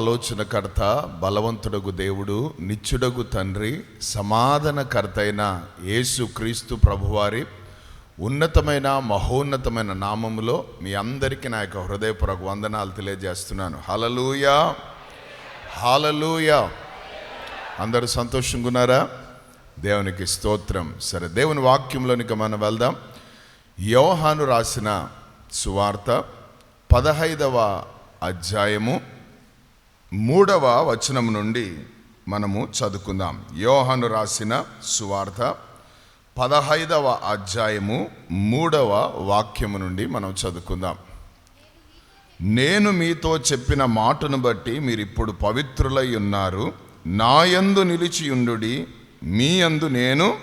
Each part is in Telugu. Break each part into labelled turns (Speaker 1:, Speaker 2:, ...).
Speaker 1: ఆలోచనకర్త బలవంతుడగు దేవుడు నిత్యుడగు తండ్రి సమాధానకర్త అయిన యేసు క్రీస్తు ప్రభువారి ఉన్నతమైన మహోన్నతమైన నామములో మీ అందరికీ నా యొక్క హృదయపూర్వక వందనాలు తెలియజేస్తున్నాను. హలలుయా హాలలుయా అందరూ సంతోషంగా ఉన్నారా? దేవునికి స్తోత్రం. సరే దేవుని వాక్యంలోనికి మనం వెళ్దాం. యోహాను రాసిన సువార్త పదహైదవ అధ్యాయము మూడవ వచనం నుండి మనము చదువుకుందాం. యోహను రాసిన సువార్త పదహైదవ అధ్యాయము మూడవ వాక్యము నుండి మనం చదువుకుందాం. నేను మీతో చెప్పిన మాటను బట్టి మీరు ఇప్పుడు పవిత్రులై ఉన్నారు. నాయందు నిలిచియుండుడి మీ అందు నేను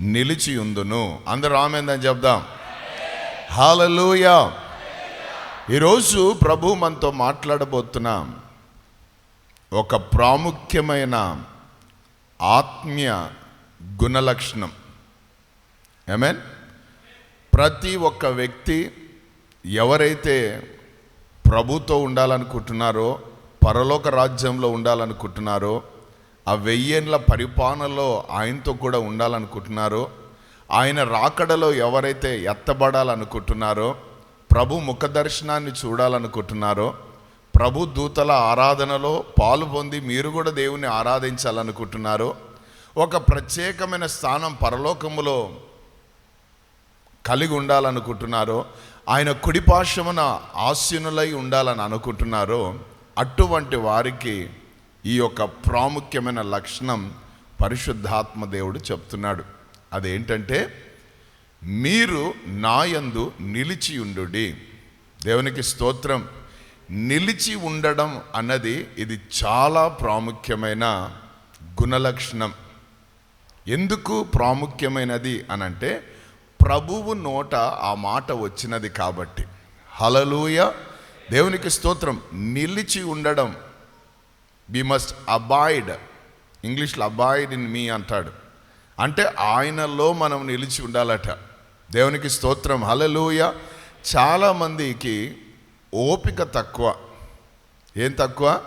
Speaker 1: నిలిచియుందును అందరూ ఆమెందని చెప్దాం. హాలలుయా ఈరోజు ప్రభు మనతో మాట్లాడబోతున్నాం. ఒక ప్రాముఖ్యమైన ఆత్మీయ గుణలక్షణం. మీన్ ప్రతి ఒక్క వ్యక్తి ఎవరైతే ప్రభుతో ఉండాలనుకుంటున్నారో పరలోక రాజ్యంలో ఉండాలనుకుంటున్నారో ఆ వెయ్యేండ్ల పరిపాలనలో ఆయనతో కూడా ఉండాలనుకుంటున్నారో ఆయన రాకడలో ఎవరైతే ఎత్తబడాలనుకుంటున్నారో ప్రభు ముఖ దర్శనాన్ని చూడాలనుకుంటున్నారో ప్రభు దూతల ఆరాధనలో పాలు పొంది మీరు కూడా దేవుని ఆరాధించాలనుకుంటున్నారు. ఒక ప్రత్యేకమైన స్థానం పరలోకములో కలిగి ఉండాలనుకుంటున్నారో ఆయన కుడిపార్శ్వమున ఆశీనులై ఉండాలని అనుకుంటున్నారో అటువంటి వారికి ఈ యొక్క ప్రాముఖ్యమైన లక్షణం పరిశుద్ధాత్మ దేవుడు చెప్తున్నాడు. అదేంటంటే మీరు నాయందు నిలిచి ఉండు దేవునికి స్తోత్రం. నిలిచి ఉండడం అన్నది ఇది చాలా ప్రాముఖ్యమైన గుణలక్షణం. ఎందుకు ప్రాముఖ్యమైనది అనంటే ప్రభువు నోట ఆ మాట వచ్చినది కాబట్టి. హలలుయ దేవునికి స్తోత్రం. నిలిచి ఉండడం. వి మస్ట్ అబాయిడ్ ఇంగ్లీష్లో అబాయిడ్ ఇన్ మీ అంటాడు. అంటే ఆయనలో మనం నిలిచి ఉండాలట. దేవునికి స్తోత్రం. హలలుయ చాలామందికి ఓపిక తక్కువ. ఏం తక్కువ?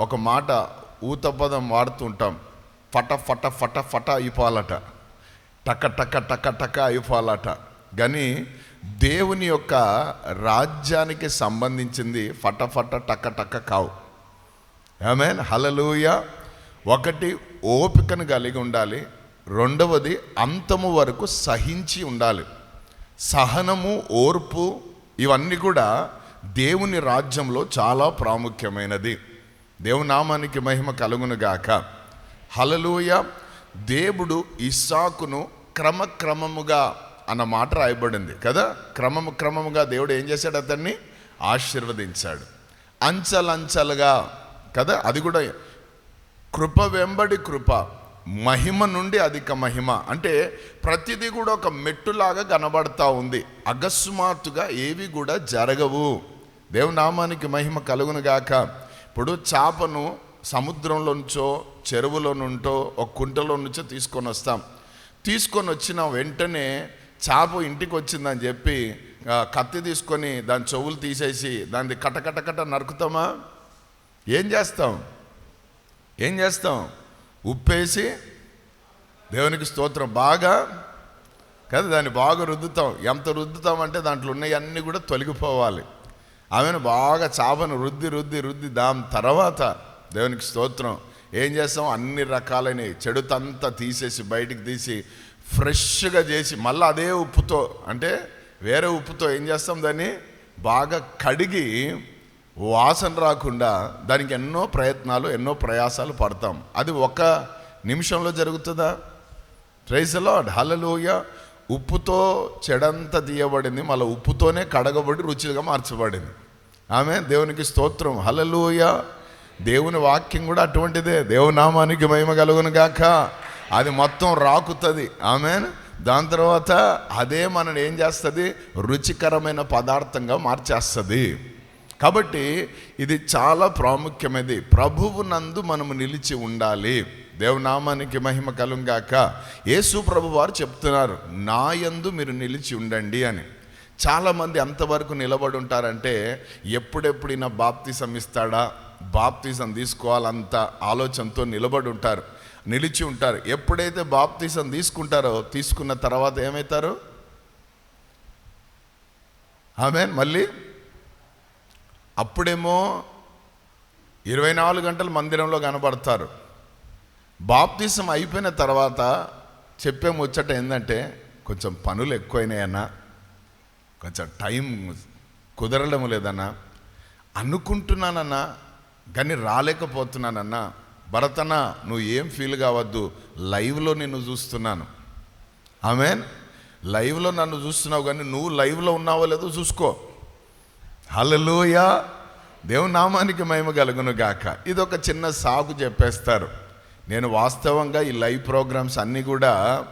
Speaker 1: ఒక మాట ఊతపదం వాడుతుంటాం. ఫట ఫట ఫట ఫట అయిపోవాలట. టక టక టక టక అయిపోవాలట. కానీ దేవుని యొక్క రాజ్యానికి సంబంధించింది ఫట ఫట టక టక కావు. ఆమెన్. హలలుయ ఒకటి ఓపికను కలిగి ఉండాలి. రెండవది అంతము వరకు సహించి ఉండాలి. సహనము ఓర్పు ఇవన్నీ కూడా దేవుని రాజ్యంలో చాలా ప్రాముఖ్యమైనది. దేవునామానికి మహిమ కలుగును గాక. హలలుయ దేవుడు ఇస్సాకును క్రమక్రమముగా అన్న మాట రాయబడింది కదా? క్రమము క్రమముగా దేవుడు ఏం చేశాడు అతన్ని? ఆశీర్వదించాడు. అంచలంచలుగా కదా? అది కూడా కృప వెంబడి కృప. మహిమ నుండి అధిక మహిమ. అంటే ప్రతిదీ కూడా ఒక మెట్టులాగా కనబడతా ఉంది. అకస్మాత్తుగా ఏవి కూడా జరగవు. దేవునామానికి మహిమ కలుగును గాక. ఇప్పుడు చేపను సముద్రంలో నుంచో చెరువులో నుంటో ఒక కుంటలో నుంచో తీసుకొని వస్తాం. తీసుకొని వచ్చిన వెంటనే చేప ఇంటికి వచ్చిందని చెప్పి కత్తి తీసుకొని దాని చెవులు తీసేసి దాన్ని కటకటకట నరుకుతామా? ఏం చేస్తాం? ఏం చేస్తాం? ఉప్పేసి దేవునికి స్తోత్రం. బాగా కదా దాన్ని బాగా రుద్దుతాం. ఎంత రుద్దుతాం అంటే దాంట్లో ఉన్నవన్నీ కూడా తొలగిపోవాలి. ఆమెను బాగా చాపను రుద్ది రుద్ది రుద్ది దాని తర్వాత దేవునికి స్తోత్రం. ఏం చేస్తాం? అన్ని రకాలని చెడుతంతా తీసేసి బయటికి తీసి ఫ్రెష్గా చేసి మళ్ళీ అదే ఉప్పుతో అంటే వేరే ఉప్పుతో ఏం చేస్తాం దాన్ని? బాగా కడిగి వాసన రాకుండా దానికి ఎన్నో ప్రయత్నాలు ఎన్నో ప్రయాసాలు పడతాం. అది ఒక నిమిషంలో జరుగుతుందా? ప్రైజ్ లాడ్ హలలోయ ఉప్పుతో చెడంతా తీయబడింది. మళ్ళీ ఉప్పుతోనే కడగబడి రుచిగా మార్చబడింది. ఆమె దేవునికి స్తోత్రం. హలలోయ దేవుని వాక్యం కూడా అటువంటిదే. దేవునామానికి మహిమ కలుగును గాక. అది మొత్తం రాకుతుంది. ఆమె దాని తర్వాత అదే మనని ఏం చేస్తుంది? రుచికరమైన పదార్థంగా మార్చేస్తుంది. కాబట్టి ఇది చాలా ప్రాముఖ్యమైనది. ప్రభువు నందు మనము నిలిచి ఉండాలి. దేవునామానికి మహిమ కలుగాక. యేసు ప్రభు వారు చెప్తున్నారు నా యందు మీరు నిలిచి ఉండండి అని. చాలామంది అంతవరకు నిలబడి ఉంటారంటే ఎప్పుడెప్పుడైనా బాప్తిసం ఇస్తాడా? బాప్తిసం తీసుకోవాలంత ఆలోచనతో నిలబడి ఉంటారు. నిలిచి ఉంటారు. ఎప్పుడైతే బాప్తిసం తీసుకుంటారో తీసుకున్న తర్వాత ఏమవుతారు? ఆమె మళ్ళీ అప్పుడేమో ఇరవై నాలుగు గంటలు మందిరంలో కనబడతారు. బాప్తిసం అయిపోయిన తర్వాత చెప్పే ముచ్చట ఏంటంటే కొంచెం పనులు ఎక్కువైనాయన్నా కొంచెం టైం కుదరడం లేదన్నా అనుకుంటున్నానన్నా కానీ రాలేకపోతున్నానన్నా భరతన్న నువ్వు ఏం ఫీల్ కావద్దు లైవ్లో నిన్ను చూస్తున్నాను. ఆమెన్? లైవ్లో నన్ను చూస్తున్నావు కానీ నువ్వు లైవ్లో ఉన్నావో లేదో చూసుకో. హలలోయ దేవుని నామానికి మహిమ కలుగును గాక. ఇది ఒక చిన్న సాగు చెప్పేస్తారు. నేను వాస్తవంగా ఈ లైవ్ ప్రోగ్రామ్స్ అన్నీ కూడా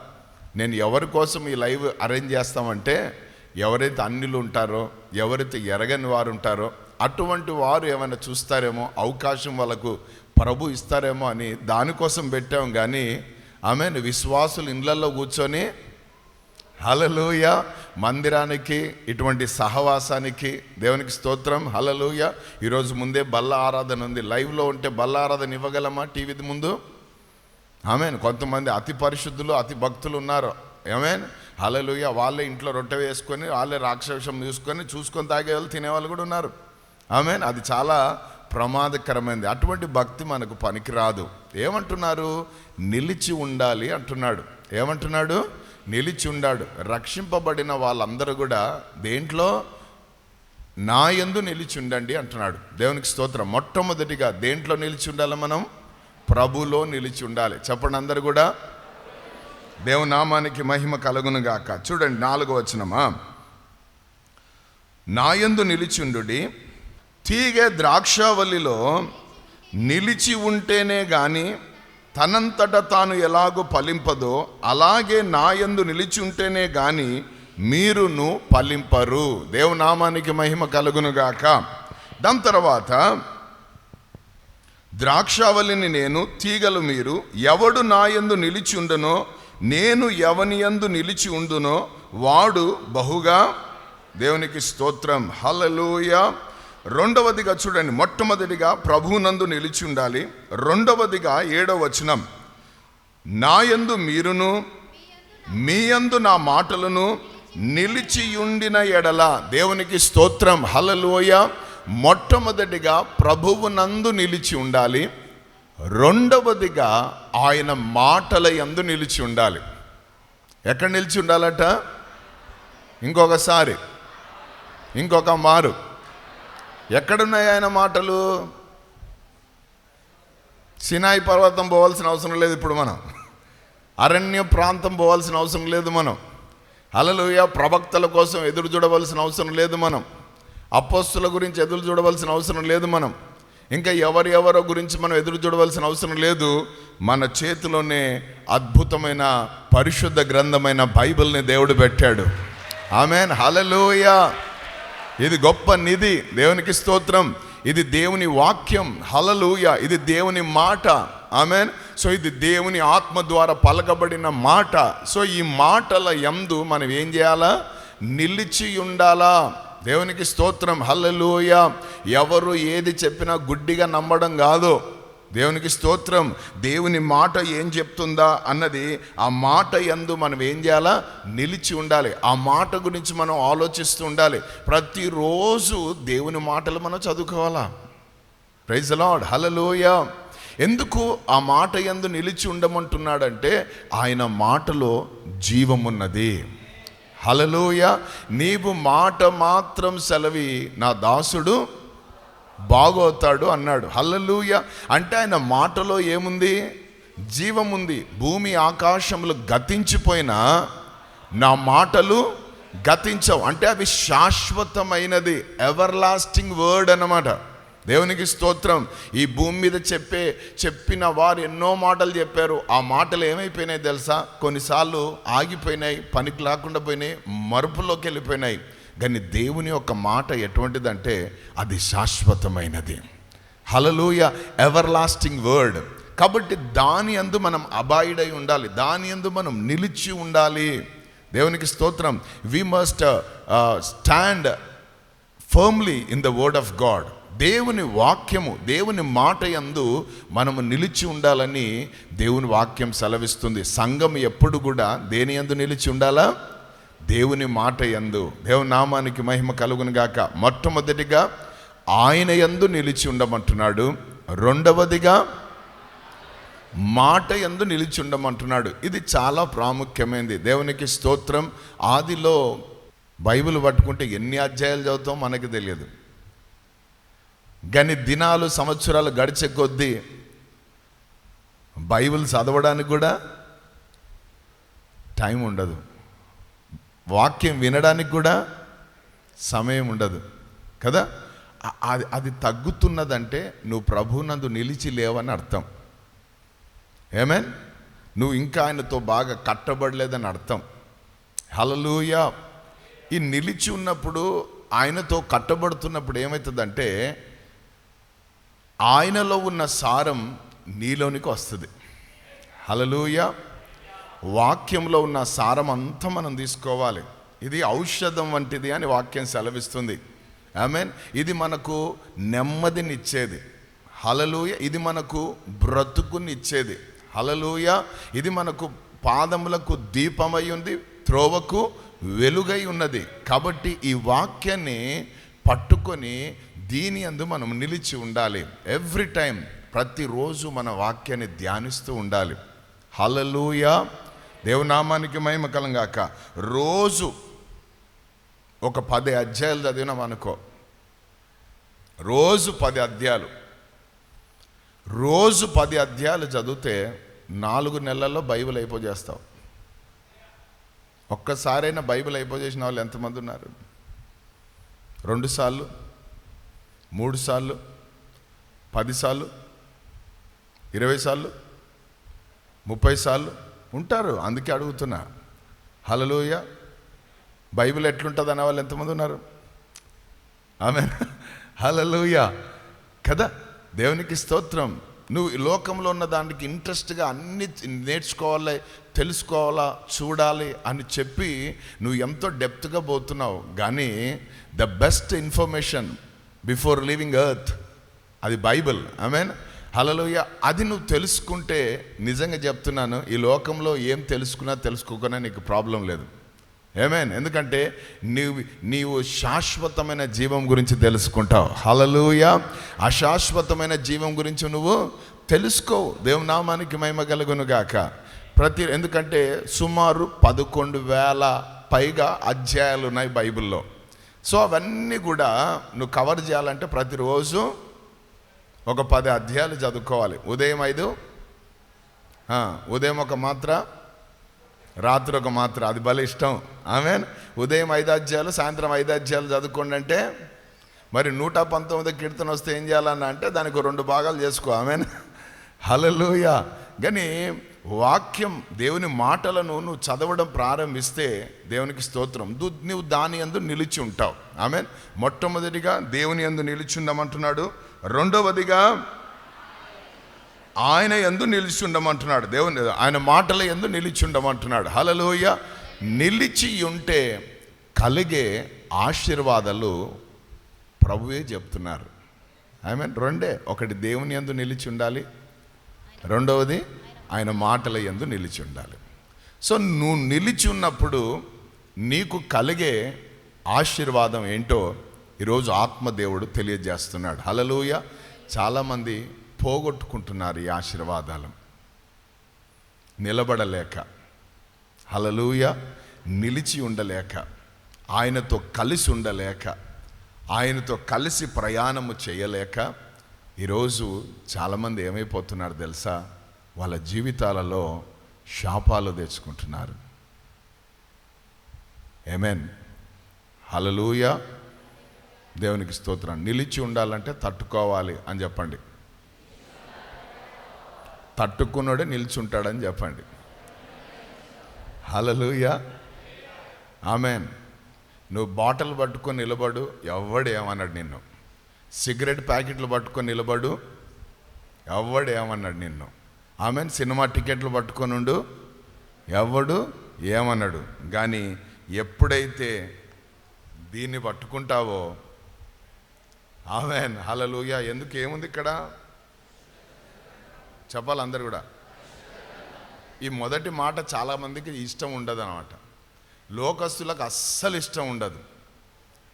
Speaker 1: నేను ఎవరి కోసం ఈ లైవ్ అరేంజ్ చేస్తామంటే ఎవరైతే అన్నిలు ఉంటారో ఎవరైతే ఎరగని వారు ఉంటారో అటువంటి వారు ఏమైనా చూస్తారేమో అవకాశం వాళ్ళకు ప్రభు ఇస్తారేమో అని దానికోసం పెట్టాం. కానీ ఆమె విశ్వాసులు ఇండ్లలో కూర్చొని హలలుయ మందిరానికి ఇటువంటి సహవాసానికి దేవునికి స్తోత్రం. హలలుయ ఈరోజు ముందే బల్ల ఆరాధన ఉంది. లైవ్లో ఉంటే బల్ల ఆరాధన ఇవ్వగలమా టీవీ ముందు? ఆమెన్. కొంతమంది అతి పరిశుద్ధులు అతి భక్తులు ఉన్నారు. ఏమేన్ హలలుయ వాళ్ళే ఇంట్లో రొట్టె వేసుకొని వాళ్ళే రాక్షసం చూసుకొని చూసుకొని తాగే వాళ్ళు తినేవాళ్ళు కూడా ఉన్నారు. ఆమెన్. అది చాలా ప్రమాదకరమైనది అటువంటి భక్తి మనకు పనికిరాదు. ఏమంటున్నారు? నిలిచి ఉండాలి అంటున్నాడు. ఏమంటున్నాడు? నిలిచి ఉండాడు రక్షింపబడిన వాళ్ళందరూ కూడా దేంట్లో? నా ఎందు నిలిచి ఉండండి అంటున్నాడు. దేవునికి స్తోత్రం. మొట్టమొదటిగా దేంట్లో నిలిచి ఉండాలి మనం? ప్రభులో నిలిచి ఉండాలి చెప్పండి అందరు కూడా. దేవునామానికి మహిమ కలుగును గాక. చూడండి నాలుగో వచనమా? నాయందు నిలిచిండుడి. తీగే ద్రాక్షావల్లిలో నిలిచి ఉంటేనే కానీ తనంతట తాను ఎలాగో ఫలింపదో అలాగే నాయందు నిలిచి ఉంటేనే గాని మీరును ఫలింపరు. దేవునామానికి మహిమ కలుగునుగాక. దాని తర్వాత ద్రాక్షావళిని నేను తీగలు మీరు ఎవడు నాయందు నిలిచి ఉండునో నేను ఎవనియందు నిలిచి ఉండునో వాడు బహుగా దేవునికి స్తోత్రం. హల్లెలూయ. రెండవదిగా చూడండి మొట్టమొదటిగా ప్రభువునందు నిలిచి ఉండాలి. రెండవదిగా ఏడవ వచనం. నాయందు మీరును మీయందు నా మాటలను నిలిచియుండిన ఎడల దేవునికి స్తోత్రం. హలలోయ మొట్టమొదటిగా ప్రభువునందు నిలిచి ఉండాలి. రెండవదిగా ఆయన మాటల యందు నిలిచి ఉండాలి. ఎక్కడ నిలిచి ఉండాలట? ఇంకొకసారి. ఇంకొక మారు. ఎక్కడున్నాయి ఆయన మాటలు? సినాయి పర్వతం పోవాల్సిన అవసరం లేదు ఇప్పుడు మనం. అరణ్య ప్రాంతం పోవాల్సిన అవసరం లేదు మనం. అలలుయ ప్రవక్తల కోసం ఎదురు చూడవలసిన అవసరం లేదు మనం. అపోస్తుల గురించి ఎదురు చూడవలసిన అవసరం లేదు మనం. ఇంకా ఎవరి గురించి మనం ఎదురు చూడవలసిన అవసరం లేదు. మన చేతిలోనే అద్భుతమైన పరిశుద్ధ గ్రంథమైన బైబిల్ని దేవుడు పెట్టాడు. ఆమెన్. హలలోయ ఇది గొప్ప నిధి దేవునికి స్తోత్రం. ఇది దేవుని వాక్యం హలలుయ ఇది దేవుని మాట. ఆమెన్. సో ఇది దేవుని ఆత్మ ద్వారా పలకబడిన మాట. సో ఈ మాటల యందు మనం ఏం చేయాలా? నిలిచి ఉండాలా. దేవునికి స్తోత్రం హల్లెలూయ. ఎవరు ఏది చెప్పినా గుడ్డిగా నమ్మడం కాదు. దేవునికి స్తోత్రం. దేవుని మాట ఏం చెప్తుందా అన్నది ఆ మాట ఎందు మనం ఏం చేయాలా? నిలిచి ఉండాలి. ఆ మాట గురించి మనం ఆలోచిస్తూ ఉండాలి. ప్రతిరోజు దేవుని మాటలు మనం చదువుకోవాలా? ప్రైజ్ లాడ్ హలలోయ ఎందుకు ఆ మాట ఎందు నిలిచి ఉండమంటున్నాడంటే ఆయన మాటలో జీవమున్నది. హలలోయ నీవు మాట మాత్రం సెలవి నా దాసుడు. బాగోతాడు అన్నాడు. హల్లలుయ. అంటే ఆయన మాటలో ఏముంది? జీవం ఉంది భూమి ఆకాశములు గతించిపోయినా నా మాటలు గతించవు. అంటే అవి శాశ్వతమైనది. ఎవర్ లాస్టింగ్ వర్డ్ అన్నమాట. దేవునికి స్తోత్రం. ఈ భూమి మీద చెప్పే చెప్పిన వారు ఎన్నో మాటలు చెప్పారు. ఆ మాటలు ఏమైపోయినాయి తెలుసా? కొన్నిసార్లు ఆగిపోయినాయి పనికి లేకుండా పోయినాయి మరుపులోకి వెళ్ళిపోయినాయి. కానీ దేవుని యొక్క మాట ఎటువంటిదంటే అది శాశ్వతమైనది. హలలుయ ఎవర్ లాస్టింగ్ వర్డ్ కాబట్టి దాని అందు మనం అబాయిడై ఉండాలి దాని అందు మనం నిలిచి ఉండాలి. దేవునికి స్తోత్రం. We must stand firmly in the word of God దేవుని వాక్యము దేవుని మాట యందు మనము నిలిచి ఉండాలని దేవుని వాక్యం సెలవిస్తుంది. సంఘం ఎప్పుడు కూడా దేని యందు నిలిచి ఉండాలా? దేవుని మాట యందు దేవుని నామానికి మహిమ కలుగును గాక. మొట్టమొదటిగా ఆయన యందు నిలిచి ఉండమంటున్నాడు. రెండవదిగా మాట ఎందు నిలిచి ఉండమంటున్నాడు. ఇది చాలా ప్రాముఖ్యమైనది దేవునికి స్తోత్రం. ఆదిలో బైబిల్ పట్టుకుంటే ఎన్ని అధ్యాయాలు చదువుతాం మనకి తెలియదు. కానీ దినాలు సంవత్సరాలు గడిచే కొద్దీ బైబిల్ చదవడానికి కూడా టైం ఉండదు. వాక్యం వినడానికి కూడా సమయం ఉండదు కదా? అది అది తగ్గుతున్నదంటే నువ్వు ప్రభునందు నిలిచి లేవని అర్థం. ఏమేన్ నువ్వు ఇంకా ఆయనతో బాగా కట్టబడలేదని అర్థం. హలలూయ ఈ నిలిచి ఉన్నప్పుడు ఆయనతో కట్టబడుతున్నప్పుడు ఏమవుతుందంటే ఆయనలో ఉన్న సారం నీలోనికి వస్తుంది. హలలుయ వాక్యంలో ఉన్న సారం అంతా మనం తీసుకోవాలి. ఇది ఔషధం వంటిది అని వాక్యం సెలవిస్తుంది. ఐ మీన్ ఇది మనకు నెమ్మదినిచ్చేది. హలలుయ ఇది మనకు బ్రతుకునిచ్చేది. హలలుయ ఇది మనకు పాదములకు దీపమై ఉంది త్రోవకు వెలుగై ఉన్నది. కాబట్టి ఈ వాక్యాన్ని పట్టుకొని దీని అందు మనం నిలిచి ఉండాలి. ఎవ్రీ టైం ప్రతిరోజు మన వాక్యాన్ని ధ్యానిస్తూ ఉండాలి. హలలుయ దేవునామానికి మహిమ కలంగాక. రోజు ఒక పది అధ్యాయాలు చదివినాం అనుకో. రోజు పది అధ్యాయాలు. రోజు పది అధ్యాయాలు చదివితే నాలుగు నెలల్లో బైబిల్ అయిపోజేస్తావు. ఒక్కసారైనా బైబిల్ అయిపోజేసిన వాళ్ళు ఎంతమంది ఉన్నారు? రెండు సార్లు? మూడు సార్లు? పదిసార్లు ఇరవై సార్లు? ముప్పై సార్లు? ఉంటారు. అందుకే అడుగుతున్నా. హలలోయ బైబిల్ ఎట్లుంటుంది అనే వాళ్ళు ఎంతమంది ఉన్నారు? ఆమె హలలోయ కదా? దేవునికి స్తోత్రం. నువ్వు ఈ లోకంలో ఉన్న దానికి ఇంట్రెస్ట్గా అన్ని నేర్చుకోవాలి తెలుసుకోవాలా చూడాలి అని చెప్పి నువ్వు ఎంతో డెప్త్గా పోతున్నావు. కానీ the best information before leaving earth అది బైబిల్. ఐ మీన్ హలలోయ అది నువ్వు తెలుసుకుంటే నిజంగా చెప్తున్నాను ఈ లోకంలో ఏం తెలుసుకున్నా తెలుసుకోకున్నా నీకు ప్రాబ్లం లేదు. ఏమేన్ ఎందుకంటే నీవు నీవు శాశ్వతమైన జీవం గురించి తెలుసుకుంటావు. హలలుయ అశాశ్వతమైన జీవం గురించి నువ్వు తెలుసుకో దేవునామానికి మహిమ కలుగును గాక. ప్రతి ఎందుకంటే సుమారు పదకొండు వేల పైగా అధ్యాయాలు ఉన్నాయి బైబిల్లో. సో అవన్నీ కూడా నువ్వు కవర్ చేయాలంటే ప్రతిరోజు ఒక పది అధ్యాయాలు చదువుకోవాలి. ఉదయం ఐదు ఉదయం ఒక మాత్ర రాత్రి ఒక మాత్ర. అది భలే ఇష్టం. ఆమె ఉదయం ఐదు అధ్యాయాలు సాయంత్రం ఐదు అధ్యాయాలు చదువుకోండి అంటే మరి నూట పంతొమ్మిది కీర్తన వస్తే ఏం చేయాలన్న అంటే దానికి రెండు భాగాలు చేసుకో. ఆమె హలలుయా కానీ వాక్యం దేవుని మాటలను నువ్వు చదవడం ప్రారంభిస్తే దేవునికి స్తోత్రం. నువ్వు దాని అందు నిలిచి ఉంటావు. ఆమె మొట్టమొదటిగా దేవుని అందు నిలిచి ఉండమంటున్నాడు రెండవదిగా ఆయన ఎందు నిలిచి ఉండమంటున్నాడు దేవుని ఆయన మాటల ఎందు నిలిచి ఉండమంటున్నాడు హలలోయ నిలిచి ఉంటే కలిగే ఆశీర్వాదాలు ప్రభువే చెప్తున్నారు. ఐ మీన్ రెండే. ఒకటి దేవుని ఎందు నిలిచి ఉండాలి. రెండవది ఆయన మాటల ఎందు నిలిచి ఉండాలి. సో నువ్వు నిలిచి ఉన్నప్పుడు నీకు కలిగే ఆశీర్వాదం ఏంటో ఈరోజు ఆత్మదేవుడు తెలియజేస్తున్నాడు. హలలుయ చాలామంది పోగొట్టుకుంటున్నారు ఈ ఆశీర్వాదాలు నిలబడలేక. హలలుయ నిలిచి ఉండలేక. ఆయనతో కలిసి ఉండలేక. ఆయనతో కలిసి ప్రయాణము చేయలేక. ఈరోజు చాలామంది ఏమైపోతున్నారు తెలుసా? వాళ్ళ జీవితాలలో శాపాలు తెచ్చుకుంటున్నారు. ఏమేన్ హలలూయ దేవునికి స్తోత్రం. నిలిచి ఉండాలంటే తట్టుకోవాలి అని చెప్పండి. తట్టుకున్నోడే నిల్చుంటాడని చెప్పండి. హలలుయ ఆమెన్ నువ్వు బాటిల్ పట్టుకొని నిలబడు ఎవడు ఏమన్నాడు నిన్ను? సిగరెట్ ప్యాకెట్లు పట్టుకొని నిలబడు. ఎవడు ఏమన్నాడు నిన్ను? ఆమె సినిమా టికెట్లు పట్టుకొని ఉండు. ఎవడు ఏమన్నాడు? కానీ ఎప్పుడైతే దీన్ని పట్టుకుంటావో ఆమెన్ హలలుయ ఎందుకు ఏముంది ఇక్కడ? చెప్పాలి అందరు కూడా. ఈ మొదటి మాట చాలామందికి ఇష్టం ఉండదు అనమాట లోకస్తులకు అస్సలు ఇష్టం ఉండదు.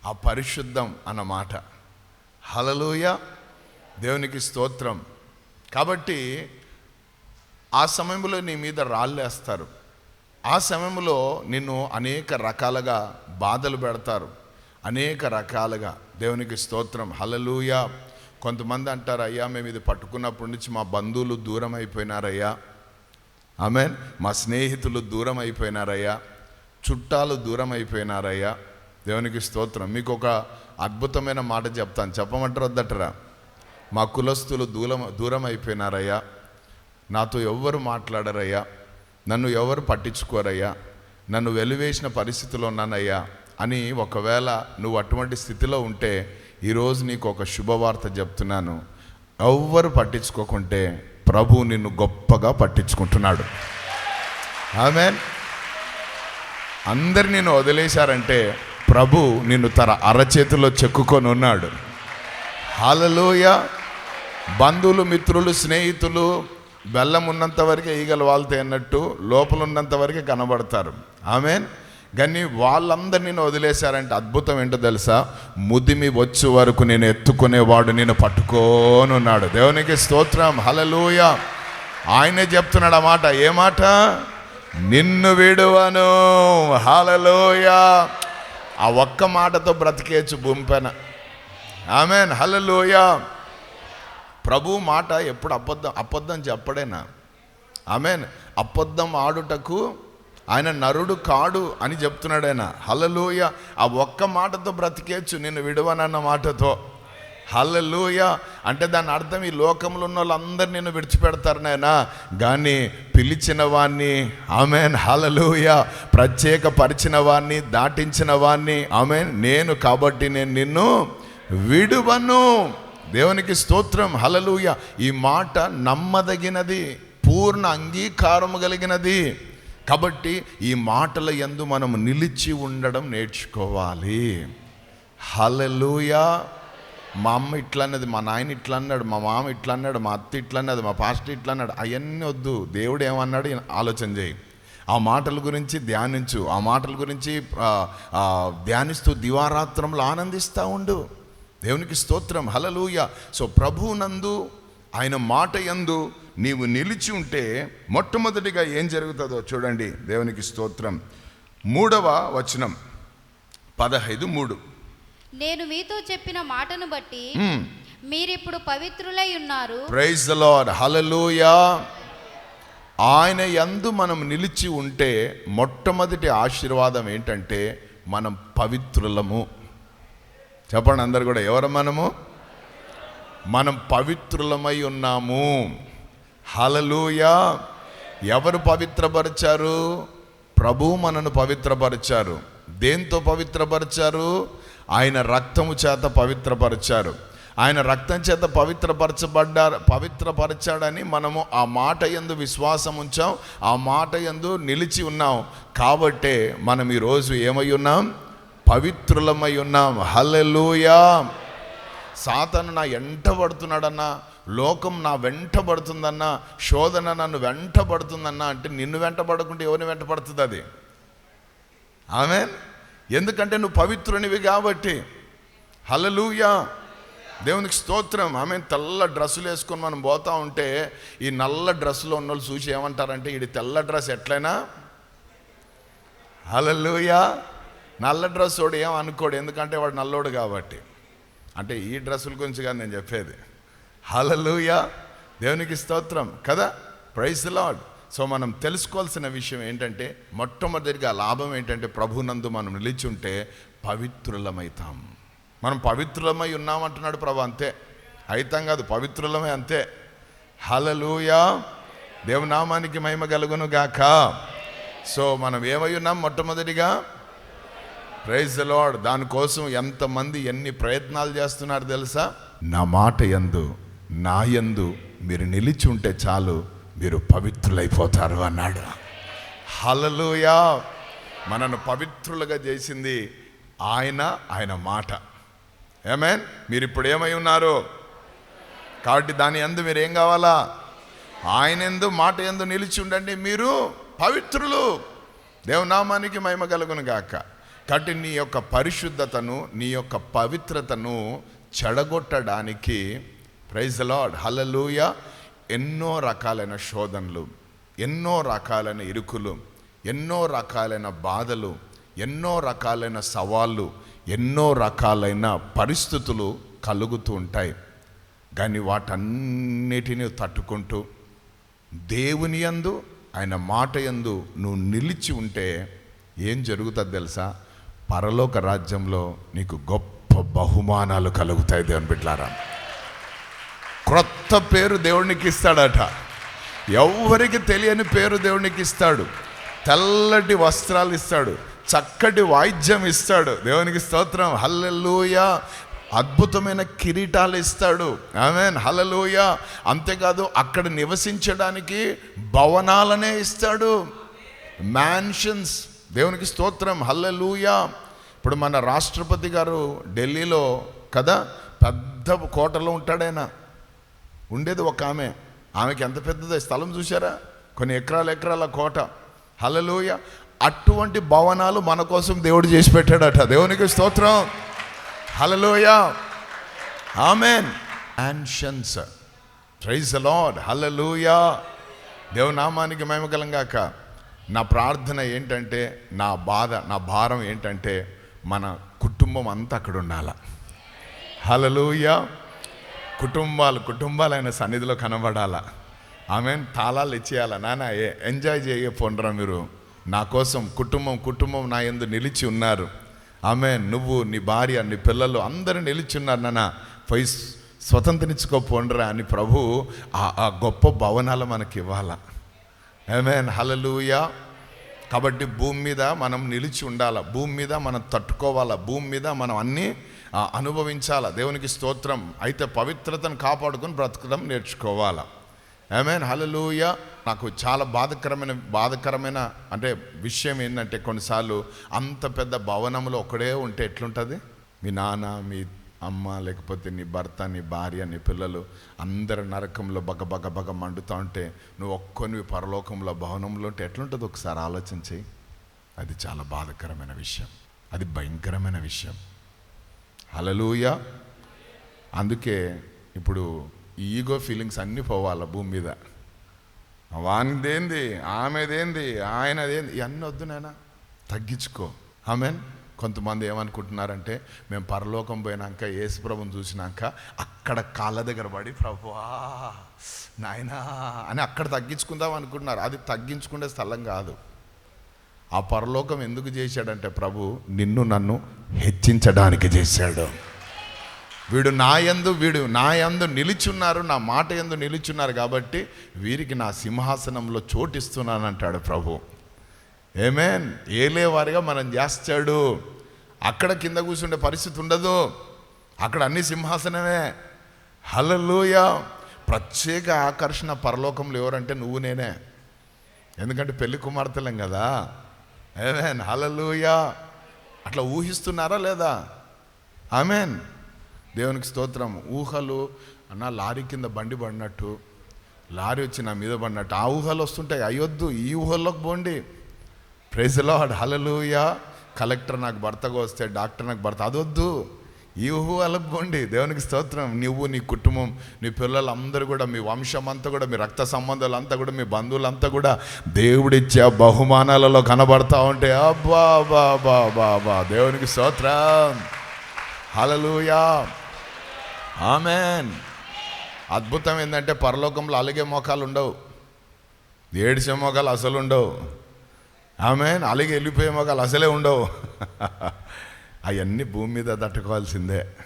Speaker 1: ఆ పరిశుద్ధం అన్న మాట. హలలోయ దేవునికి స్తోత్రం. కాబట్టి ఆ సమయంలో నీ మీద రాళ్ళేస్తారు. ఆ సమయంలో నిన్ను అనేక రకాలుగా బాధలు పెడతారు. అనేక రకాలుగా దేవునికి స్తోత్రం. హలలుయ కొంతమంది అంటారు అయ్యా మేము ఇది పట్టుకున్నప్పటి నుంచి మా బంధువులు దూరం అయిపోయినారయ్యా ఆమె మా స్నేహితులు దూరం అయిపోయినారయ్యా చుట్టాలు దూరం అయిపోయినారయ్యా దేవునికి స్తోత్రం. మీకు ఒక అద్భుతమైన మాట చెప్తాను. చెప్పమంటారు వద్దటరా మా కులస్తులు దూరం దూరం అయిపోయినారయ్యా నాతో ఎవ్వరు మాట్లాడరయ్యా. నన్ను ఎవరు పట్టించుకోరయ్యా. నన్ను వెలివేసిన పరిస్థితిలో ఉన్నానయ్యా. అని ఒకవేళ నువ్వు అటువంటి స్థితిలో ఉంటే ఈరోజు నీకు ఒక శుభవార్త చెప్తున్నాను. ఎవ్వరు పట్టించుకోకుంటే ప్రభు నిన్ను గొప్పగా పట్టించుకుంటున్నాడు. ఆమె అందరు నేను వదిలేశారంటే ప్రభు నిన్ను తన అరచేతిలో చెక్కుకొని ఉన్నాడు. హాలలోయ బంధువులు మిత్రులు స్నేహితులు బెల్లం ఉన్నంత వరకే ఈగలు వాళ్తాయి అన్నట్టు లోపల ఉన్నంత వరకే కనబడతారు. ఆమెన్. కానీ వాళ్ళందరినీ నేను వదిలేశారంటే అద్భుతం ఏంటో తెలుసా? ముదిమి వచ్చే వరకు నేను ఎత్తుకునేవాడు నేను పట్టుకోనున్నాడు దేవునికి స్తోత్రం. హలలోయ ఆయనే చెప్తున్నాడు ఆ మాట. ఏ మాట? నిన్ను విడువను. హలలోయ ఆ ఒక్క మాటతో బ్రతికేచ్చు భూమిపైన ఆమెన్ హలలోయ ప్రభు మాట ఎప్పుడు అబద్ధం అబద్ధం చెప్పడేనా? ఆమెన్ అబద్ధం ఆడుటకు ఆయన నరుడు కాడు అని చెప్తున్నాడైనా? హలలోయ ఆ ఒక్క మాటతో బ్రతికేచ్చు నిన్ను విడవనన్న మాటతో. హల్లెలూయ. అంటే దాని అర్థం ఈ లోకంలో ఉన్న వాళ్ళందరూ నిన్ను విడిచిపెడతారు నాయనా. కానీ పిలిచిన వాణ్ణి ఆమెన్ హల్లెలూయ. ప్రత్యేక పరిచిన వాణ్ణి దాటించిన వాణ్ణి ఆమెన్. నేను కాబట్టి నేను నిన్ను విడువను. దేవునికి స్తోత్రం హలలుయ ఈ మాట నమ్మదగినది పూర్ణ అంగీకారము కలిగినది. కాబట్టి ఈ మాటల ఎందు మనం నిలిచి ఉండడం నేర్చుకోవాలి. హలలుయా మా అమ్మ ఇట్లా అన్నది మా నాయన ఇట్లా అన్నాడు మా మామ ఇట్లా అన్నాడు మా అత్త ఇట్లా అన్నది మా పాస్టర్ ఇట్లా అన్నాడు అవన్నీ వద్దు. దేవుడు ఏమన్నాడు? ఆలోచన చేయి. ఆ మాటల గురించి ధ్యానించు. ఆ మాటల గురించి ధ్యానిస్తూ దివారాత్రంలో ఆనందిస్తూ ఉండు. దేవునికి స్తోత్రం. హలలుయ సో ప్రభువునందు ఆయన మాట యందు నీవు నిలిచి ఉంటే మొట్టమొదటిగా ఏం జరుగుతుందో చూడండి. దేవునికి స్తోత్రం. మూడవ వచనం. పదహైదు మూడు.
Speaker 2: నేను మీతో చెప్పిన మాటను బట్టి మీరిప్పుడు పవిత్రులై ఉన్నారు.
Speaker 1: ప్రైజ్ ద లార్డ్ హలలుయ ఆయన యందు మనం నిలిచి ఉంటే మొట్టమొదటి ఆశీర్వాదం ఏంటంటే మనం పవిత్రులము. చెప్పండి అందరు కూడా ఎవరు మనము? మనం పవిత్రులమై ఉన్నాము. హలలుయ ఎవరు పవిత్రపరిచారు? ప్రభు మనను పవిత్రపరిచారు. దేంతో పవిత్రపరిచారు? ఆయన రక్తము చేత పవిత్రపరిచారు. ఆయన రక్తం చేత పవిత్రపరచబడ్డారు పవిత్రపరచాడని మనము ఆ మాట ఎందు విశ్వాసం ఉంచాం. ఆ మాట యందు నిలిచి ఉన్నాం. కాబట్టే మనం ఈరోజు ఏమై ఉన్నాం? పవిత్రులమై ఉన్నాం. హల్లెలూయా! సాతను నా వెంట పడుతున్నాడన్నా లోకం నా వెంట పడుతుందన్నా శోధన నన్ను వెంట పడుతుందన్నా అంటే నిన్ను వెంట పడకుండా ఎవరిని వెంట పడుతుంది అది? ఆమె ఎందుకంటే నువ్వు పవిత్రునివి కాబట్టి. హలలుయా దేవునికి స్తోత్రం. ఆమె తెల్ల డ్రెస్సులు వేసుకొని మనం పోతా ఉంటే ఈ నల్ల డ్రెస్సులో ఉన్న వాళ్ళు చూసి ఏమంటారంటే ఇది తెల్ల డ్రెస్ ఎట్లయినా? హలలుయా నల్ల డ్రెస్ వాడు ఏం అనుకోడు. ఎందుకంటే వాడు నల్లోడు కాబట్టి. అంటే ఈ డ్రెస్సుల గురించి కాదు నేను చెప్పేది. హలలుయా దేవునికి స్తోత్రం. కదా? ప్రైస్ లాడ్ సో మనం తెలుసుకోవాల్సిన విషయం ఏంటంటే మొట్టమొదటిగా లాభం ఏంటంటే ప్రభునందు మనం నిలిచి ఉంటే పవిత్రులమవుతాం మనం పవిత్రులమై ఉన్నామంటున్నాడు ప్రభు అంతే. అయితాం కాదు పవిత్రులమై అంతే. హలలుయా దేవునామానికి మహిమ కలుగును గాక. సో మనం ఏమై ఉన్నాం మొట్టమొదటిగా? Praise Lord Lord. దానికోసం ఎంతమంది ఎన్ని ప్రయత్నాలు చేస్తున్నారు తెలుసా? నా మాట యందు నా యందు మీరు నిలిచి ఉంటే చాలు. మీరు పవిత్రులైపోతారు అన్నాడు. హలలుయా మనను పవిత్రులుగా చేసింది ఆయన ఆయన మాట. ఏమేన్ మీరు ఇప్పుడు ఏమై ఉన్నారు? కాబట్టి దాని ఎందు మీరు ఏం కావాలా? ఆయన ఎందు మాట ఎందు నిలిచి ఉండండి మీరు పవిత్రులు. దేవనామానికి మహిమ కలుగును గాక. కాబట్టి నీ యొక్క పరిశుద్ధతను నీ యొక్క పవిత్రతను చెడగొట్టడానికి ప్రైజ్ లాడ్ హలలుయా ఎన్నో రకాలైన శోధనలు ఎన్నో రకాలైన ఇరుకులు ఎన్నో రకాలైన బాధలు ఎన్నో రకాలైన సవాళ్ళు ఎన్నో రకాలైన పరిస్థితులు కలుగుతూ ఉంటాయి. కానీ వాటన్నిటిని తట్టుకుంటూ దేవుని యందు ఆయన మాట యందు నువ్వు నిలిచి ఉంటే ఏం జరుగుతుంది తెలుసా? పరలోక రాజ్యంలో నీకు గొప్ప బహుమానాలు కలుగుతాయి దేవుని బిడ్లారా క్రొత్త పేరు దేవునికి ఇస్తాడట. ఎవరికి తెలియని పేరు దేవునికి ఇస్తాడు. తెల్లటి వస్త్రాలు ఇస్తాడు. చక్కటి వాయిద్యం ఇస్తాడు. దేవునికి స్తోత్రం. హల్లెలూయ. అద్భుతమైన కిరీటాలు ఇస్తాడు. ఆమెన్. హలలోయ అంతేకాదు అక్కడ నివసించడానికి భవనాలనే ఇస్తాడు. మ్యాన్షన్స్. దేవునికి స్తోత్రం. హల్లెలూయ. ఇప్పుడు మన రాష్ట్రపతి గారు ఢిల్లీలో కదా పెద్ద కోటలో ఉంటాడైనా? ఉండేది ఒక ఆమె. ఆమెకి ఎంత పెద్దదో స్థలం చూసారా కొన్ని ఎకరాల ఎకరాల కోట. హలలోయ అటువంటి భవనాలు మన కోసం దేవుడు చేసి పెట్టాడట. దేవునికి స్తోత్రం. Hallelujah amen. యాన్షన్స్ ప్రైజ్ లార్డ్ హలలోయ దేవునామానికి గాక. నా ప్రార్థన ఏంటంటే నా బాధ నా భారం ఏంటంటే మన కుటుంబం అంతా అక్కడ ఉండాల. హలలోయ కుటుంబాలు కుటుంబాలైన సన్నిధిలో కనబడాలా? ఆమె తాళాలు ఇచ్చేయాలా? నాన్న ఏ ఎంజాయ్ చేయ మీరు. నా కోసం కుటుంబం కుటుంబం నా ఎందు నిలిచి ఉన్నారు. ఆమె నువ్వు నీ భార్య నీ పిల్లలు అందరూ నిలిచి ఉన్నారు నాన్న పోయి స్వతంత్రించుకో పోండ్రా అని ప్రభు ఆ ఆ గొప్ప భవనాలు మనకి ఇవ్వాలా. ఏమేన్ హలలుయా కాబట్టి భూమి మీద మనం నిలిచి ఉండాల. భూమి మీద మనం తట్టుకోవాలా. భూమి మీద మనం అన్నీ అనుభవించాలా? దేవునికి స్తోత్రం. అయితే పవిత్రతను కాపాడుకొని బ్రతకడం నేర్చుకోవాలా? ఏమేన్ హలలుయ నాకు చాలా బాధకరమైన బాధకరమైన అంటే విషయం ఏంటంటే కొన్నిసార్లు అంత పెద్ద భవనంలో ఒకడే ఉంటే ఎట్లుంటుంది? మీ నాన్న మీ అమ్మ లేకపోతే నీ భర్త నీ భార్య నీ పిల్లలు అందరు నరకంలో బగ బగ బగ మండుతా ఉంటే నువ్వు ఒక్కొనివి పరలోకంలో భవనంలో ఉంటే ఎట్లుంటుంది? ఒకసారి ఆలోచన చేయి. అది చాలా బాధకరమైన విషయం. అది భయంకరమైన విషయం. హలలుయ అందుకే ఇప్పుడు ఈ ఈగో ఫీలింగ్స్ అన్నీ పోవాలి భూమి మీద. వానిదేంది ఆమెదేంది ఆయనదేంది ఇవన్నీ వద్దు నాయనా. తగ్గించుకో. ఆమెన్. కొంతమంది ఏమనుకుంటున్నారంటే మేము పరలోకం పోయినాక యేసుప్రభుని చూసినాక అక్కడ కాళ్ళ దగ్గర పడి ప్రభువా నాయనా అని అక్కడ తగ్గించుకుందాం అనుకుంటున్నారు. అది తగ్గించుకునే స్థలం కాదు. ఆ పరలోకం ఎందుకు చేశాడంటే ప్రభు నిన్ను నన్ను హెచ్చించడానికి చేశాడు. వీడు నా యందు వీడు నా యందు నిలిచున్నారు నా మాట ఎందు నిలిచున్నారు కాబట్టి వీరికి నా సింహాసనంలో చోటిస్తున్నానంటాడు ప్రభు. ఏమేన్ ఏలేవారిగా మనం చేస్తాడు అక్కడ కింద కూర్చుండే పరిస్థితి ఉండదు. అక్కడ అన్ని సింహాసనమే. హలలోయ ప్రత్యేక ఆకర్షణ పరలోకంలో ఎవరంటే నువ్వు నేనే. ఎందుకంటే పెళ్ళి కుమార్తెలం కదా. ఏమేన్ హలలుయా అట్లా ఊహిస్తున్నారా లేదా? ఆమెన్ దేవునికి స్తోత్రం. ఊహలు అన్న లారీ కింద బండి పడినట్టు లారీ వచ్చి నా మీద పడినట్టు. ఆ ఊహలు వస్తుంటాయి. అయ్యొద్దు ఈ ఊహల్లోకి పోండి. ప్రైజ్లో హలలుయా కలెక్టర్ నాకు భర్తగా వస్తే డాక్టర్ నాకు భర్త అదొద్దు. ఈ ఊహలకు పోండి దేవునికి స్తోత్రం. నువ్వు నీ కుటుంబం నీ పిల్లలందరూ కూడా మీ వంశం అంతా కూడా మీ రక్త సంబంధాలు అంతా కూడా మీ బంధువులంతా కూడా దేవుడిచ్చే బహుమానాలలో కనబడతా ఉంటే అబ్బా బా బా బా బా దేవునికి స్తోత్రం. Hallelujah amen. అద్భుతం ఏంటంటే పరలోకంలో అలిగే మోకాలు ఉండవు. ఏడిసే మోకాలు అసలు ఉండవు. ఆమెన్. అలిగే వెళ్ళిపోయే మోకాలు అసలే ఉండవు. అవన్నీ భూమి మీద తట్టుకోవాల్సిందే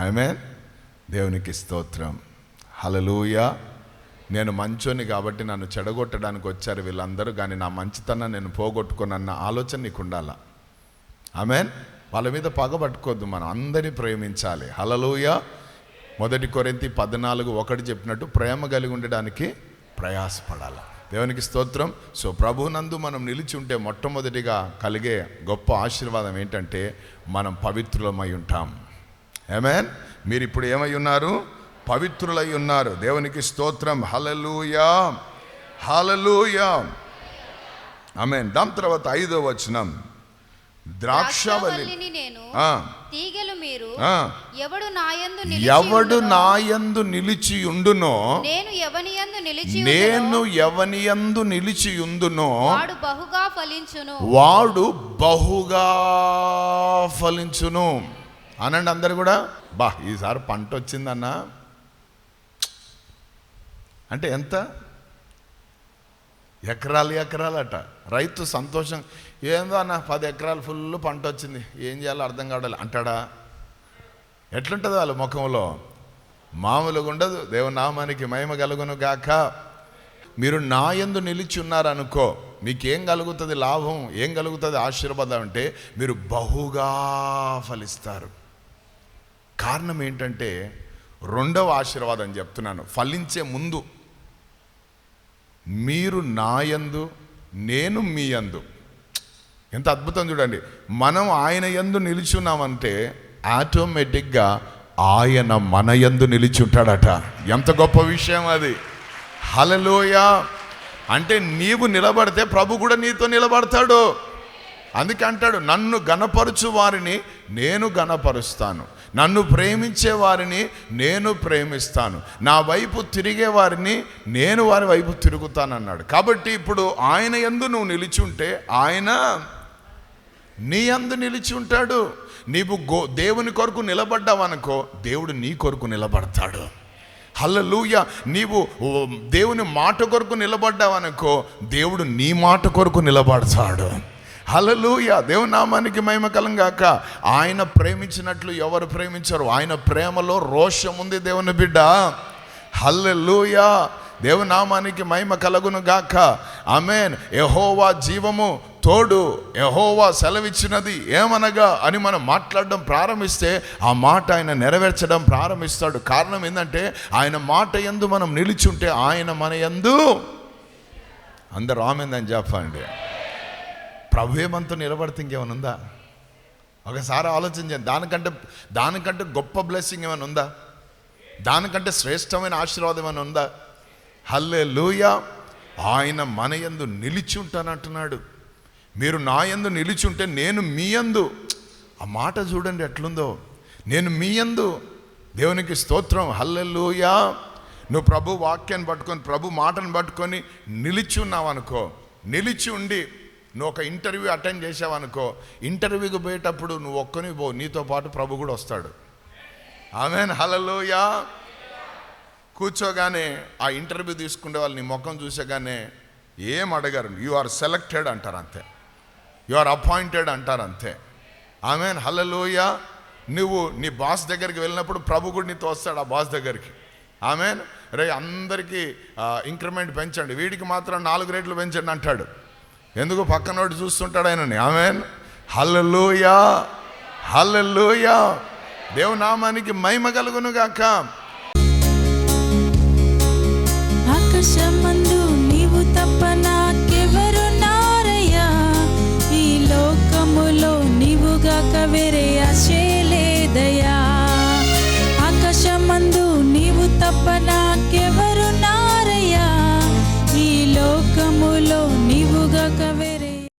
Speaker 1: ఆమెన్ దేవునికి స్తోత్రం. హలలూయ నేను మంచోని కాబట్టి నన్ను చెడగొట్టడానికి వచ్చారు వీళ్ళందరూ కానీ నా మంచితనం నేను పోగొట్టుకున్న ఆలోచన నీకు ఉండాల ఆమెన్ వాళ్ళ మీద పగబట్టుకోద్దు మనం అందరినీ ప్రేమించాలి. హలలూయ మొదటి కొరింతి పద్నాలుగు ఒకటి చెప్పినట్టు ప్రేమ కలిగి ఉండడానికి ప్రయాసపడాలి? దేవునికి స్తోత్రం. సో ప్రభునందు మనం నిలిచి ఉంటే మొట్టమొదటిగా కలిగే గొప్ప ఆశీర్వాదం ఏంటంటే మనం పవిత్రులమై ఉంటాం. ఏమేన్ మీరు ఇప్పుడు ఏమై ఉన్నారు? పవిత్రులై ఉన్నారు. దేవునికి స్తోత్రం. హలలుయా హలలుయా ఆమెన్ దాని తర్వాత ఐదో వచనం. ద్రాక్షవల్లి
Speaker 2: ద్రాక్షవల్లిని నేను మీరు. ఎవడు నాయందు
Speaker 1: ఎవడు నాయందు నిలిచి ఉండునో
Speaker 2: నేను ఎవని యందు నిలిచి
Speaker 1: నేను ఎవనియందు నిలిచి ఉండునో
Speaker 2: వాడు బహుగా ఫలించును.
Speaker 1: వాడు బహుగా ఫలించును. అనండి అందరు కూడా? బా ఈసారి పంట వచ్చిందన్నా. అంటే ఎంత? ఎకరాలు ఎకరాలట. రైతు సంతోషం. ఏందో అన్న పది ఎకరాలు ఫుల్ పంట వచ్చింది. ఏం చేయాలో అర్థం కావడాలి అంటాడా? ఎట్లుంటుందో వాళ్ళ ముఖంలో? మామూలుగా ఉండదు. దేవనామానికి మహిమ కలుగును గాక. మీరు నా ఎందు నిలిచి ఉన్నారనుకో మీకేం కలుగుతుంది లాభం ఏం కలుగుతుంది ఆశీర్వాదం అంటే మీరు బహుగా ఫలిస్తారు. కారణం ఏంటంటే రెండవ ఆశీర్వాదం చెప్తున్నాను. ఫలించే ముందు. మీరు నాయందు నేను మీ యందు. ఎంత అద్భుతం చూడండి. మనం ఆయన యందు నిలిచి ఉన్నామంటే ఆటోమేటిక్గా ఆయన మన యందు నిలిచి ఉంటాడట ఎంత గొప్ప విషయం అది. హలలోయ అంటే నీవు నిలబడితే ప్రభు కూడా నీతో నిలబడతాడు. అందుకే అంటాడు నన్ను గనపరుచు వారిని నేను గనపరుస్తాను నన్ను ప్రేమించే వారిని నేను ప్రేమిస్తాను. నా వైపు తిరిగే వారిని నేను వారి వైపు తిరుగుతానన్నాడు. కాబట్టి ఇప్పుడు ఆయన ఎందు నువ్వు నిలిచి ఉంటే ఆయన నీ అందు నిలిచి ఉంటాడు. నీవు గో దేవుని కొరకు నిలబడ్డావనుకో దేవుడు నీ కొరకు నిలబడతాడు. హల్లలుయ! నీవు దేవుని మాట కొరకు నిలబడ్డావనుకో దేవుడు నీ మాట కొరకు నిలబడతాడు. హలలుయ దేవునామానికి నామానికి మహిమ కలంగాక ఆయన ప్రేమించినట్లు ఎవరు ప్రేమించరు? ఆయన ప్రేమలో రోషం ఉంది దేవుని బిడ్డ. హల్లెలూయ! దేవునామానికి మహిమ కలుగును గాక ఆమెన్. యహోవా జీవము తోడు యహోవా సెలవిచ్చినది ఏమనగా అని మనం మాట్లాడడం ప్రారంభిస్తే ఆ మాట ఆయన నెరవేర్చడం ప్రారంభిస్తాడు. కారణం ఏంటంటే ఆయన మాట ఎందు మనం నిలిచుంటే ఆయన మన యందు అందరు ఆమెందని చెప్పండి. ప్రభు నిలబడితే ఇంకేమైనా ఉందా? ఒకసారి ఆలోచించండి. దానికంటే దానికంటే గొప్ప బ్లెస్సింగ్ ఏమైనా ఉందా? దానికంటే శ్రేష్టమైన ఆశీర్వాదం ఏమైనా ఉందా? హల్లే లూయా ఆయన మన యందు నిలిచి ఉంటానంటున్నాడు. మీరు నా యందు నిలిచి ఉంటే నేను మీ యందు. ఆ మాట చూడండి ఎట్లుందో. నేను మీ యందు. దేవునికి స్తోత్రం. హల్లెల్లుయా నువ్వు ప్రభు వాక్యాన్ని పట్టుకొని ప్రభు మాటను పట్టుకొని నిలిచి ఉన్నావు అనుకో నిలిచి ఉండి నువ్వు ఒక ఇంటర్వ్యూ అటెండ్ చేసావనుకో. ఇంటర్వ్యూకి పోయేటప్పుడు నువ్వు ఒక్కని పో. నీతో పాటు ప్రభు కూడా వస్తాడు. ఆమెన్. హలలోయా కూర్చోగానే ఆ ఇంటర్వ్యూ తీసుకునే వాళ్ళు నీ ముఖం చూసేగానే ఏం అడగారు. యు ఆర్ సెలెక్టెడ్ అంటారు అంతే. యు ఆర్ అపాయింటెడ్ అంటారు అంతే ఆమెన్ హలలోయ నువ్వు నీ బాస్ దగ్గరికి వెళ్ళినప్పుడు ప్రభు కూడా నీతో వస్తాడు ఆ బాస్ దగ్గరికి. ఆమెన్ రే అందరికీ ఇంక్రిమెంట్ పెంచండి. వీడికి మాత్రం నాలుగు రేట్లు పెంచండి అంటాడు. ఎందుకు? పక్కనోటి చూస్తుంటాడు ఆయనని. ఆమె హలలోయ హలలోయ దేవునామానికి మహిమ కలుగును
Speaker 3: have it in